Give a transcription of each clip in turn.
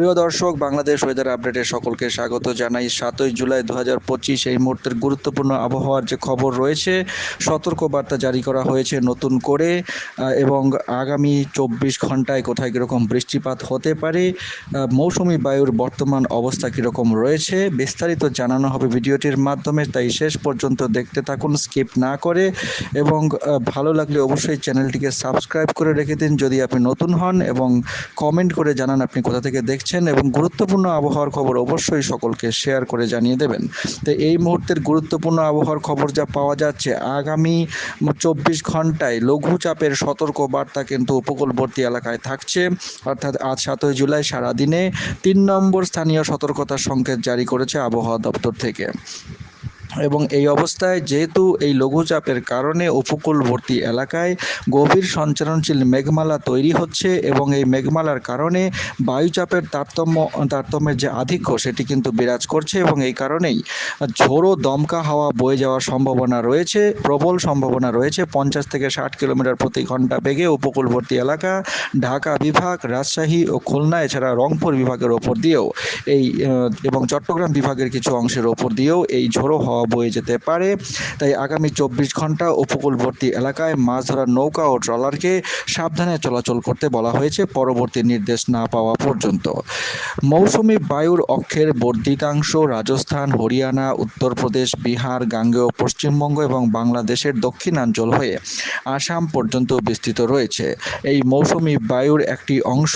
প্রিয় দর্শক, বাংলাদেশ ওয়েদার আপডেটে সকলকে স্বাগত জানাই। সাতই জুলাই দু হাজার পঁচিশ এই মুহূর্তের গুরুত্বপূর্ণ আবহাওয়ার যে খবর রয়েছে, সতর্কবার্তা জারি করা হয়েছে নতুন করে এবং আগামী চব্বিশ ঘন্টায় কোথায় কীরকম বৃষ্টিপাত হতে পারে মৌসুমি বায়ুর বর্তমান অবস্থা কীরকম রয়েছে, বিস্তারিত জানানো হবে ভিডিওটির মাধ্যমে, তাই শেষ পর্যন্ত দেখতে থাকুন, স্কিপ না করে, এবং ভালো লাগলে অবশ্যই চ্যানেলটিকে সাবস্ক্রাইব করে রেখে দিন যদি আপনি নতুন হন, এবং কমেন্ট করে জানান আপনি কোথা থেকে দেখছেন। এবং গুরুত্বপূর্ণ আবহাওয়ার খবর অবশ্যই সকলকে শেয়ার করে জানিয়ে দেবেন। তো এই মুহূর্তের গুরুত্বপূর্ণ আবহাওয়ার খবর যা পাওয়া যাচ্ছে, আগামী চব্বিশ ঘন্টায় লঘুচাপের সতর্ক বার্তা কিন্তু উপকূলবর্তী এলাকায় থাকছে। অর্থাৎ আজ সাতই জুলাই সারাদিনে তিন নম্বর স্থানীয় সতর্কতার সংকেত জারি করেছে আবহাওয়া দপ্তর থেকে। এবং এই অবস্থায় যেহেতু এই লঘুচাপের কারণে উপকূলবর্তী এলাকায় গভীর সঞ্চারণশীল মেঘমালা তৈরি হচ্ছে এবং এই মেঘমালার কারণে বায়ুচাপের তারতম্য, তারতম্যের যে আধিক্য সেটি কিন্তু বিরাজ করছে এবং এই কারণেই ঝোড়ো দমকা হাওয়া বয়ে যাওয়ার সম্ভাবনা রয়েছে, প্রবল সম্ভাবনা রয়েছে। পঞ্চাশ থেকে ষাট কিলোমিটার প্রতি ঘণ্টা বেগে উপকূলবর্তী এলাকা, ঢাকা বিভাগ, রাজশাহী ও খুলনা, এছাড়া রংপুর বিভাগের ওপর দিয়েও এই এবং চট্টগ্রাম বিভাগের কিছু অংশের ওপর দিয়েও এই ঝোড়ো হাওয়া বয়ে যেতে পারে। তাই আগামী চব্বিশ ঘণ্টা উপকূলবর্তী এলাকায় মাছ ধরার নৌকা ও ট্রলারকে সাবধানে চলাচল করতে বলা হয়েছে পরবর্তী নির্দেশ না পাওয়া পর্যন্ত। মৌসুমি বায়ুর অক্ষের বর্ধিতাংশ রাজস্থান, হরিয়ানা, উত্তরপ্রদেশ, বিহার, গাঙ্গেয় পশ্চিমবঙ্গ এবং বাংলাদেশের দক্ষিণাঞ্চল হয়ে আসাম পর্যন্ত বিস্তৃত রয়েছে। এই মৌসুমি বায়ুর একটি অংশ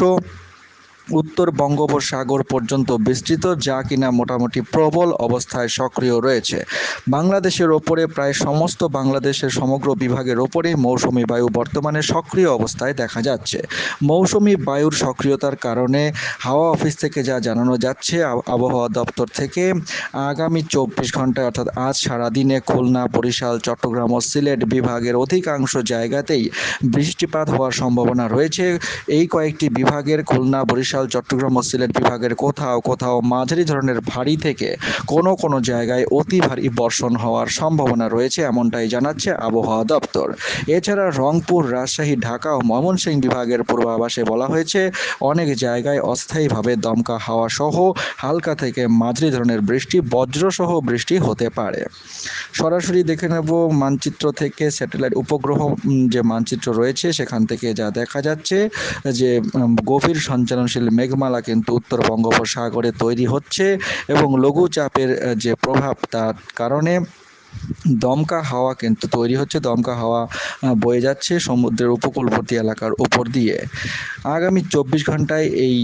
উত্তর বঙ্গোপসাগর পর্যন্ত বিস্তৃত, যা কিনা মোটামুটি প্রবল অবস্থায় সক্রিয় রয়েছে। বাংলাদেশের ওপরে প্রায় সমস্ত বাংলাদেশের সমগ্র বিভাগের ওপরে মৌসুমি বায়ু বর্তমানে সক্রিয় অবস্থায় দেখা যাচ্ছে। মৌসুমি বায়ুর সক্রিয়তার কারণে হাওয়া অফিস থেকে যা জানানো যাচ্ছে, আব- আবহাওয়া দপ্তর থেকে আগামী চব্বিশ ঘন্টায়, অর্থাৎ আজ সারাদিনে খুলনা, বরিশাল, চট্টগ্রাম ও সিলেট বিভাগের অধিকাংশ জায়গাতেই বৃষ্টিপাত হওয়ার সম্ভাবনা রয়েছে। এই কয়েকটি বিভাগের খুলনা, বরিশাল চট্টগ্রাম ও সিলেট বিভাগের কোথাও কোথাও মাঝারি ধরনের ভারী থেকে কোনো কোনো জায়গায় অতি ভারী বর্ষণ হওয়ার সম্ভাবনা রয়েছে এমনটাই জানাচ্ছে আবহাওয়া দপ্তর। এছাড়া রংপুর, রাজশাহী, ঢাকা ও ময়মনসিংহ বিভাগের পূর্বাভাসে বলা হয়েছে অনেক জায়গায় অস্থায়ীভাবে দমকা হাওয়া সহ হালকা থেকে মাঝারি ধরনের বৃষ্টি, বজ্রসহ বৃষ্টি হতে পারে। সরাসরি দেখে নেব মানচিত্র থেকে স্যাটেলাইট উপগ্রহ যে মানচিত্র রয়েছে সেখান থেকে যা দেখা যাচ্ছে যে গভীর সঞ্চালনশীল মেঘমালা কিন্তু উত্তর বঙ্গোপসাগরে তৈরি হচ্ছে এবং লঘুচাপের যে প্রভাব তার কারণে দমকা হাওয়া কিন্তু তৈরি হচ্ছে, দমকা হাওয়া বয়ে যাচ্ছে সমুদ্রের উপকূলবর্তী এলাকার উপর দিয়ে। আগামী চব্বিশ ঘন্টায় এই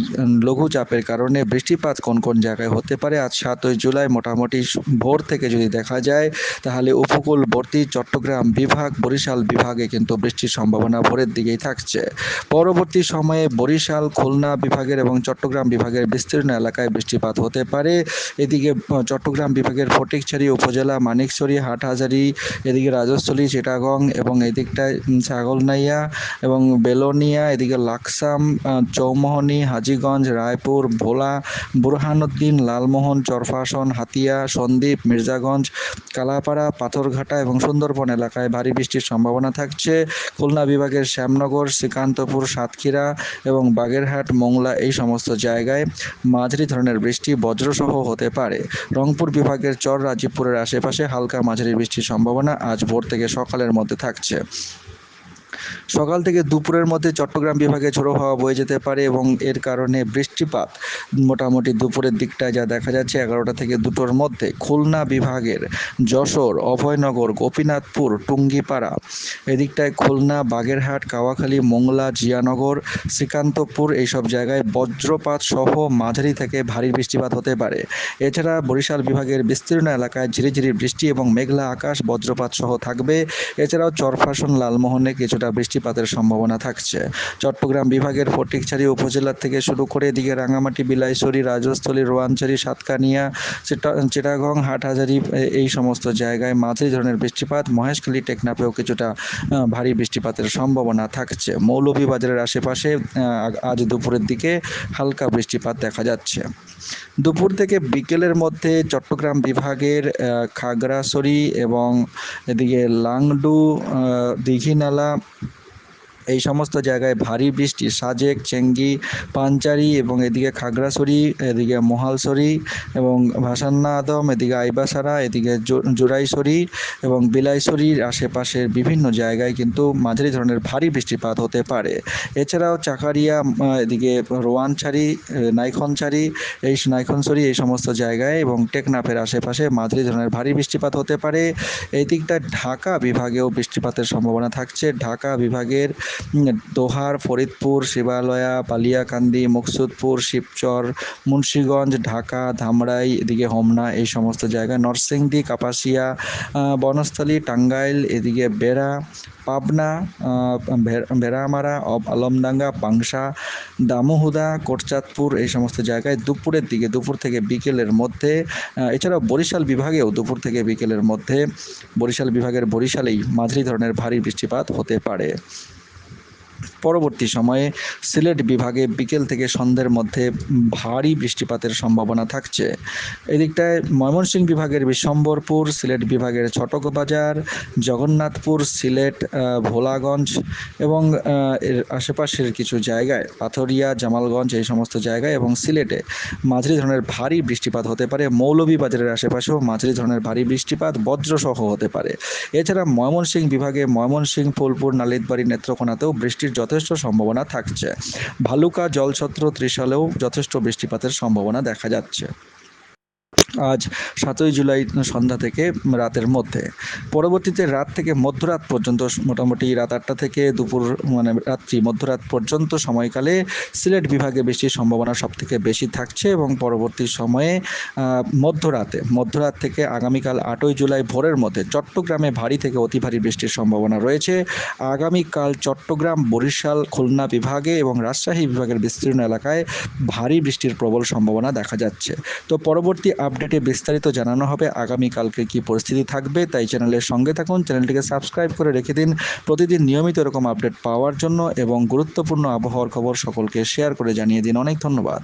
লঘুচাপের কারণে বৃষ্টিপাত কোন কোন জায়গায় হতে পারে? আজ সাতই জুলাই মোটামুটি ভোর থেকে যদি দেখা যায়, তাহলে উপকূলবর্তী চট্টগ্রাম বিভাগ, বরিশাল বিভাগে কিন্তু বৃষ্টির সম্ভাবনা ভোরের দিকেই থাকছে। পরবর্তী সময়ে বরিশাল, খুলনা বিভাগের এবং চট্টগ্রাম বিভাগের বিস্তীর্ণ এলাকায় বৃষ্টিপাত হতে পারে। এদিকে চট্টগ্রাম বিভাগের ফটিকছড়ি উপজেলা, মানিকছড়ি হাটহাজারি, এদিকে রাজস্থলী, চিটাগং এবং এদিকটায় ছাগলনাইয়া এবং বেলোনিয়া, এদিকে লাকসাম চৌমোহনী, হাজীগঞ্জ, রায়পুর, ভোলা, বুরহানুদ্দিন, লালমোহন, চরফাসন, হাতিয়া, সন্দ্বীপ, মির্জাগঞ্জ, কালাপাড়া, পাথরঘাটা এবং সুন্দরবন এলাকায় ভারী বৃষ্টির সম্ভাবনা থাকছে। খুলনা বিভাগের শ্যামনগর, শ্রীকান্তপুর, সাতক্ষীরা এবং বাগেরহাট, মোংলা এই সমস্ত জায়গায় মাঝারি ধরনের বৃষ্টি বজ্রসহ হতে পারে। রংপুর বিভাগের চর রাজীবপুরের আশেপাশে হালকা মাঝারি বৃষ্টির সম্ভাবনা আজ ভোর থেকে সকালের মধ্যে থাকছে। সকাল থেকে দুপুরের মধ্যে চট্টগ্রাম বিভাগে ঝোড়ো হাওয়া বয়ে যেতে পারে এবং এর কারণে বৃষ্টিপাত মোটামুটি দুপুরের দিকটায় যা দেখা যাচ্ছে এগারোটা থেকে দুটোর মধ্যে। খুলনা বিভাগের যশোর, অভয়নগর, গোপীনাথপুর, টুঙ্গিপাড়া। এদিকটায় খুলনা, বাগেরহাট, কাওয়াখালী, মোংলা, জিয়ানগর, শ্রীকান্তপুর এইসব জায়গায় বজ্রপাত সহ মাঝারি থেকে ভারী বৃষ্টিপাত হতে পারে। এছাড়া বরিশাল বিভাগের বিস্তীর্ণ এলাকায় ঝিরিঝিরি বৃষ্টি এবং মেঘলা আকাশ বজ্রপাত সহ থাকবে। এছাড়াও চরফাসন, লালমোহনে কিছুটা বৃষ্টিপাতের সম্ভাবনা থাকছে। চট্টগ্রাম বিভাগের ফটিকছড়ি উপজেলা থেকে শুরু করে এদিকে রাঙামাটি, বিলাইছড়ি, রাজস্থলী রোয়াঞ্চড়ি সাতকানিয়া, চিটা, চিটাগং, হাটহাজারি এই সমস্ত জায়গায় মাঝারি ধরনের বৃষ্টিপাত। মহেশখালী, টেকনাফেও কিছুটা ভারী বৃষ্টিপাতের সম্ভাবনা থাকছে। মৌলভীবাজারের আশেপাশে আজ দুপুরের দিকে হালকা বৃষ্টিপাত দেখা যাচ্ছে। দুপুর থেকে বিকেলের মধ্যে চট্টগ্রাম বিভাগের খাগড়াছড়ি এবং এদিকে লাংডু দীঘিনালা এই সমস্ত জায়গায় ভারী বৃষ্টি, সাজেক, চেঙ্গি, পাঞ্চারি এবং এদিকে খাগড়াছড়ি, এদিকে মহালছড়ি এবং ভাসান্না আদম এদিকে আইবাসারা, এদিকে জোড়াইছড়ি এবং বিলাইছড়ির আশেপাশের বিভিন্ন জায়গায় কিন্তু মাঝারি ধরনের ভারী বৃষ্টিপাত হতে পারে। এছাড়াও চাকারিয়া এদিকে রোয়ানছড়ি নাইখনছড়ি, এই নাইখনছড়ি এই সমস্ত জায়গায় এবং টেকনাফের আশেপাশে মাঝারি ধরনের ভারী বৃষ্টিপাত হতে পারে। এই দিকটা ঢাকা বিভাগেও বৃষ্টিপাতের সম্ভাবনা থাকছে। ঢাকা বিভাগের দোহার, ফরিদপুর, শিবালয়া, বালিয়াকান্দি, মুকসুদপুর, শিবচর, মুন্সীগঞ্জ, ঢাকা, ধামরাই, এদিকে হোমনা, এই সমস্ত জায়গায় নরসিংদী, কাপাসিয়া বনস্থলী, টাঙ্গাইল, এদিকে বেড়া, পাবনা ভেড়ামারা আলমডাঙ্গা, পাংশা, দামোহুদা, কোটচাঁদপুর, এই সমস্ত জায়গায় দুপুরের দিকে, দুপুর থেকে বিকেলের মধ্যে এছাড়াও বরিশাল বিভাগেও দুপুর থেকে বিকেলের মধ্যে, বরিশাল বিভাগের বরিশালেই মাঝারি ধরনের ভারী বৃষ্টিপাত হতে পারে। পরবর্তী সময়ে সিলেট বিভাগে বিকেল থেকে সন্ধ্যের মধ্যে ভারী বৃষ্টিপাতের সম্ভাবনা থাকছে। এদিকটায় ময়মনসিংহ বিভাগের বিশ্বম্বরপুর, সিলেট বিভাগের ছটকবাজার, জগন্নাথপুর, সিলেট ভোলাগঞ্জ এবং এর আশেপাশের কিছু জায়গায়, পাথরিয়া, জামালগঞ্জ এই সমস্ত জায়গায় এবং সিলেটে মাঝারি ধরনের ভারী বৃষ্টিপাত হতে পারে। মৌলভীবাজারের আশেপাশেও মাঝারি ধরনের ভারী বৃষ্টিপাত বজ্রসহ হতে পারে। এছাড়া ময়মনসিংহ বিভাগে ময়মনসিংহ, ফুলপুর, নালিতবাড়ি, নেত্রকোনাতেও বৃষ্টির যথেষ্ট সম্ভাবনা থাকছে। ভালুকা জলছত্র ত্রিশালেও যথেষ্ট বৃষ্টিপাতের সম্ভাবনা দেখা যাচ্ছে। আজ সাতই জুলাই সন্ধ্যা থেকে রাতের মধ্যে। পরবর্তীতে রাত থেকে মধ্যরাত পর্যন্ত মোটামুটি রাত আটটা থেকে দুপুর মানে রাত্রি মধ্যরাত পর্যন্ত সময়কালে সিলেট বিভাগে বৃষ্টির সম্ভাবনা সব থেকে বেশি থাকছে এবং পরবর্তী সময়ে মধ্যরাতে, মধ্যরাত থেকে আগামীকাল আটই জুলাই ভোরের মধ্যে চট্টগ্রামে ভারী থেকে অতি ভারী বৃষ্টির সম্ভাবনা রয়েছে। আগামীকাল চট্টগ্রাম, বরিশাল, খুলনা বিভাগে এবং রাজশাহী বিভাগের বিস্তীর্ণ এলাকায় ভারী বৃষ্টির প্রবল সম্ভাবনা দেখা যাচ্ছে। তো পরবর্তী আপডেটে বিস্তারিত জানানো হবে আগামীকালকে কি পরিস্থিতি থাকবে, তাই চ্যানেলের সঙ্গে থাকুন। চ্যানেলটিকে সাবস্ক্রাইব করে রেখে দিন। প্রতিদিন নিয়মিত এরকম আপডেট পাওয়ার জন্য এবং গুরুত্বপূর্ণ আবহাওয়ার খবর সকলকে শেয়ার করে জানিয়ে দিন। অনেক ধন্যবাদ।